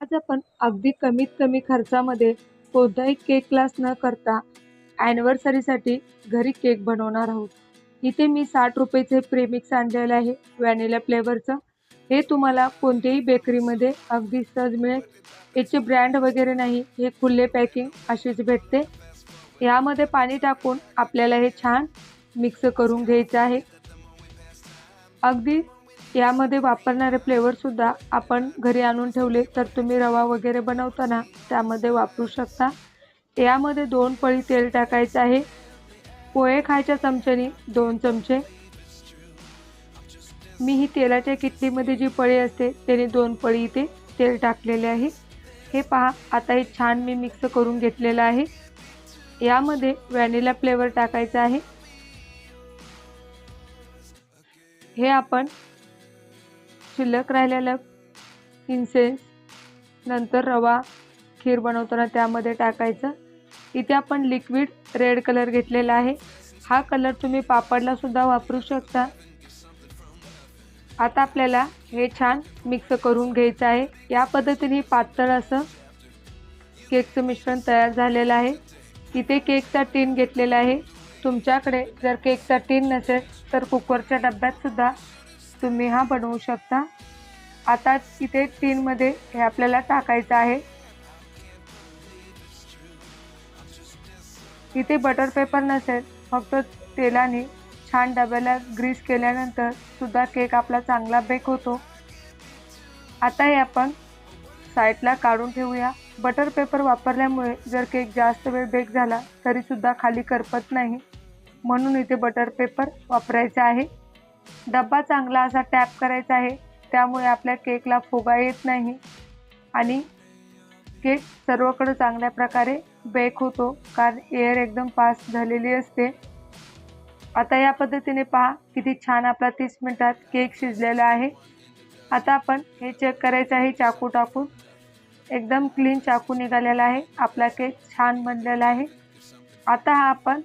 आज आपण अगदी कमीत कमी खर्चामध्ये कोणताही केक क्लास न करता ॲनिव्हर्सरीसाठी घरी केक बनवणार आहोत. इथे मी साठ रुपयेचे प्रेमिक्स आणलेलं आहे व्हॅनिला फ्लेवरचं हे तुम्हाला कोणत्याही बेकरीमध्ये अगदी सहज मिळेल. याचे ब्रँड वगैरे नाही हे खुले पॅकिंग असेच भेटते. यामध्ये पाणी टाकून आपल्याला हे छान मिक्स करून घ्यायचं आहे. अगदी यामध्ये वापरणारे फ्लेवरसुद्धा आपण घरी आणून ठेवले तर तुम्ही रवा वगैरे बनवताना त्यामध्ये वापरू शकता. यामध्ये दोन पळी तेल टाकायचं आहे. पोहे खायच्या चमच्यानी दोन चमचे. मी ही तेलाच्या किटलीमध्ये जी पळी असते त्याने दोन पळी इथे तेल टाकलेले आहे. हे पहा आता हे छान मी मिक्स करून घेतलेलं आहे. यामध्ये व्हॅनिला फ्लेवर टाकायचा आहे. हे आपण शिल्लक राहिलेलं इन्सेन्स नंतर रवा खीर बनवताना त्यामध्ये टाकायचं. इथे आपण लिक्विड रेड कलर घेतलेला आहे. हा कलर तुम्ही पापडला सुद्धा वापरू शकता. आता आपल्याला हे छान मिक्स करून घ्यायचं आहे. या पद्धतीने पातळ असं केकचं मिश्रण तयार झालेलं आहे. इथे केकचा टीन घेतलेला आहे. तुमच्याकडे जर केकचा टीन नसेल तर कुकरच्या डब्यात सुद्धा तुम्ही हा बनवू शकता. आता इथे टीनमध्ये हे आपल्याला टाकायचं आहे. इथे बटर पेपर नसेल फक्त तेलाने छान डब्याला ग्रीस केल्यानंतर सुद्धा केक आपला चांगला बेक होतो. आता हे आपण साईडला काढून ठेवूया. बटर पेपर वापरल्यामुळे जर केक जास्त वेळ बेक झाला तरीसुद्धा खाली करपत नाही. म्हणून इथे बटर पेपर वापरायचा आहे. डब्बा चांगला असा टॅप करायचा आहे. त्यामुळे आपल्या केकला फुगा येत नाही. आणि केक सर्वकडे चांगल्या प्रकारे बेक होतो. कारण एअर एकदम पास झालेली असते. आता या पद्धतीने पहा किती छान आपला तीस मिनटात केक शिजलेला आहे. आता आपण हे चेक करायचं आहे. चाकू टाकून. एकदम क्लीन चाकू निघालेला आहे. आपला केक छान बनलेला आहे. आता हा आपण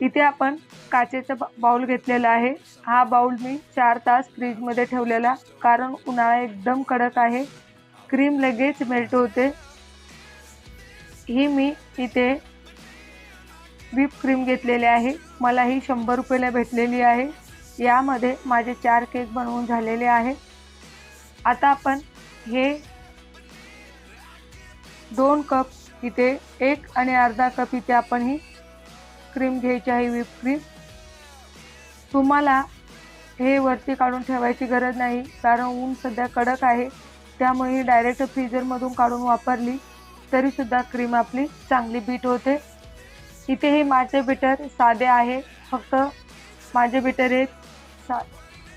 इथे आपण काचेचा बाउल घेतलेला आहे. हा बाउल मी चार तास फ्रीजमध्ये ठेवलेला कारण उन्हाळा एकदम कडक आहे. क्रीम लगेच मेल्ट होते. ही मी इथे व्हीप क्रीम घेतलेली आहे. मला ही शंभर रुपयाला भेटलेली आहे. यामध्ये माझे चार केक बनवून झालेले आहे. आता आपण हे दोन कप इथे एक आणि अर्धा कप इथे आपण ही क्रीम घ्यायची आहे विप क्रीम तुम्हाला हे वरती काढून ठेवायची गरज नाही कारण ऊन सध्या कडक आहे. त्यामुळे ही डायरेक्ट फ्रीजरमधून काढून वापरली तरीसुद्धा क्रीम आपली चांगली बीट होते. इथे हे माझे बेटर साधे आहे. फक्त माझे बेटर हे सा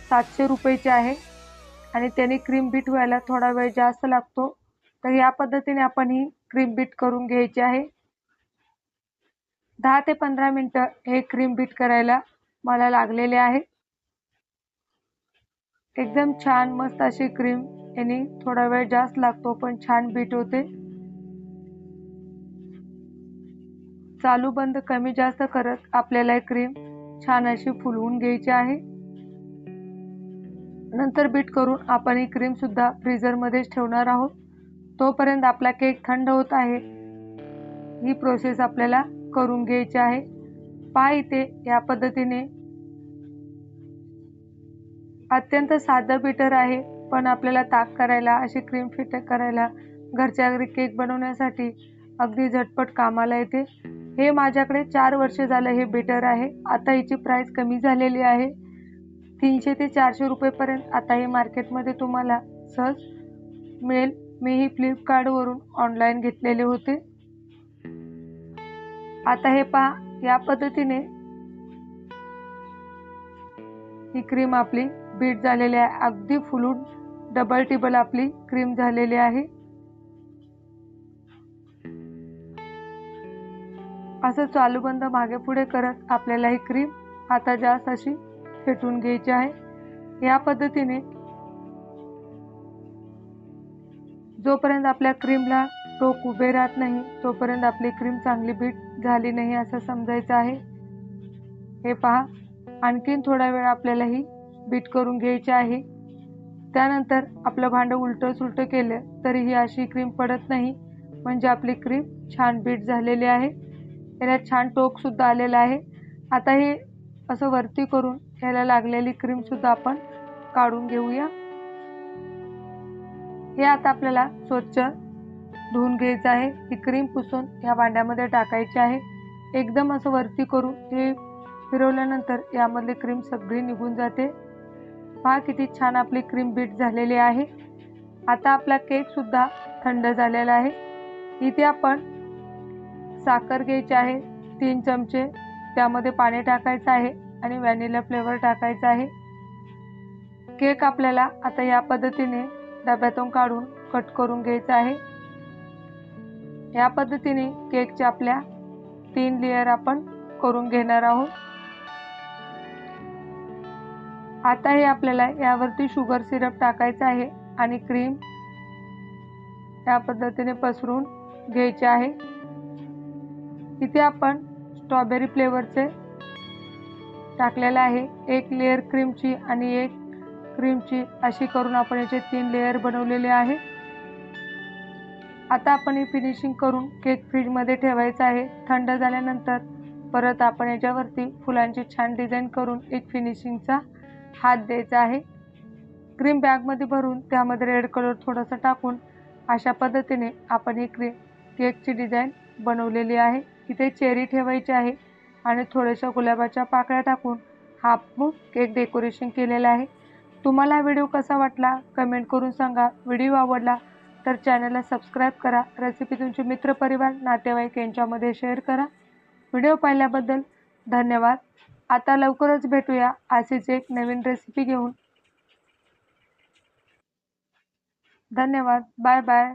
सातशे रुपयेचे आहे. आणि त्याने क्रीम बीट व्हायला थोडा वेळ जास्त लागतो. तर या पद्धतीने आपण ही क्रीम बीट करून घ्यायची आहे. दहा ते पंधरा मिनटं हे क्रीम बीट करायला मला लागलेले आहे. एकदम छान मस्त अशी क्रीम याने थोडा वेळ जास्त लागतो पण छान बीट होते. चालू बंद कमी जास्त करत आपल्याला क्रीम छान अशी फुलवून घ्यायची आहे. नंतर बीट करून आपण ही क्रीम सुद्धा फ्रीजरमध्येच ठेवणार आहोत. तोपर्यंत आपला केक थंड होत आहे. ही प्रोसेस आपल्याला करून घ्यायचे आहे. पहा इथे या पद्धतीने. अत्यंत साधं बिटर आहे पण आपल्याला ताक करायला अशी क्रीम फिट करायला घरच्या घरी केक बनवण्यासाठी अगदी झटपट कामाला येते. हे माझ्याकडे चार वर्ष झालं हे बेटर आहे. आता याची प्राईस कमी झालेली आहे. तीनशे ते चारशे रुपयेपर्यंत आता हे मार्केटमध्ये तुम्हाला सहज मिळेल. मी ही फ्लिपकार्टवरून ऑनलाईन घेतलेले होते. आता हे पहा या पद्धतीने ही क्रीम आपली बीट झालेली आहे. अगदी फुलून डबल टिबल आपली क्रीम झालेली आहे. असं चालू बंद मागे पुढे करत आपल्याला ही क्रीम आता जास्त अशी फेटून घ्यायची आहे. या पद्धतीने जोपर्यंत आपल्या क्रीमला टोक उभे राहत नाही तोपर्यंत आपली क्रीम चांगली बीट झाली नाही असं समजायचं आहे. हे पहा आणखीन थोडा वेळ आपल्याला ही बीट करून घ्यायची आहे. त्यानंतर आपलं भांडं उलटं सुलटं केलं तरीही अशी क्रीम पडत नाही. म्हणजे आपली क्रीम छान बीट झालेली आहे. याला छान टोकसुद्धा आलेलं आहे. आता हे असं वरती करून ह्याला लागलेली क्रीमसुद्धा आपण काढून घेऊया. हे आता आपल्याला स्वच्छ धुवून घ्यायचं आहे. ही क्रीम पुसून ह्या भांड्यामध्ये टाकायची आहे. एकदम असं वरती करून हे फिरवल्यानंतर यामधली क्रीम सगळी निघून जाते. पहा किती छान आपली क्रीम बीट झालेली आहे. आता आपला केकसुद्धा थंड झालेला आहे. इथे आपण साखर घ्यायची आहे. तीन चमचे त्यामध्ये पाणी टाकायचं आहे आणि व्हॅनिला फ्लेवर टाकायचा आहे. केक आपल्याला आता या पद्धतीने डब्यातून काढून कट करून घ्यायचा आहे. या पद्धतीने केकच्या आपल्या तीन लेअर आपण करून घेणार आहोत. आता हे आपल्याला यावरती शुगर सिरप टाकायचं आहे आणि क्रीम या पद्धतीने पसरून घ्यायचे आहे. इथे आपण स्ट्रॉबेरी फ्लेवरचे टाकलेलं आहे. एक लेअर क्रीमची आणि एक क्रीमची अशी करून आपण याचे तीन लेयर बनवलेले आहे. आता आपण ही फिनिशिंग करून केक फ्रीजमध्ये ठेवायचा आहे. थंड झाल्यानंतर परत आपण याच्यावरती फुलांची छान डिझाईन करून एक फिनिशिंगचा हात द्यायचा आहे. क्रीम बॅगमध्ये भरून त्यामध्ये रेड कलर थोडासा टाकून अशा पद्धतीने आपण ही क्रीम केकची डिझाईन बनवलेली आहे. इथे चेरी ठेवायची आहे आणि थोड्याशा गुलाबाच्या पाकळ्या टाकून हा केक डेकोरेशन केलेला आहे. तुम्हाला व्हिडिओ कसा वाटला कमेंट करून सांगा. व्हिडिओ आवडला तर चॅनलला सबस्क्राईब करा. रेसिपी तुमचे मित्रपरिवार नातेवाईक यांच्यामध्ये शेअर करा. व्हिडिओ पाहिल्याबद्दल धन्यवाद. आता लवकरच भेटूया अशीच एक नवीन रेसिपी घेऊन. धन्यवाद. Bye bye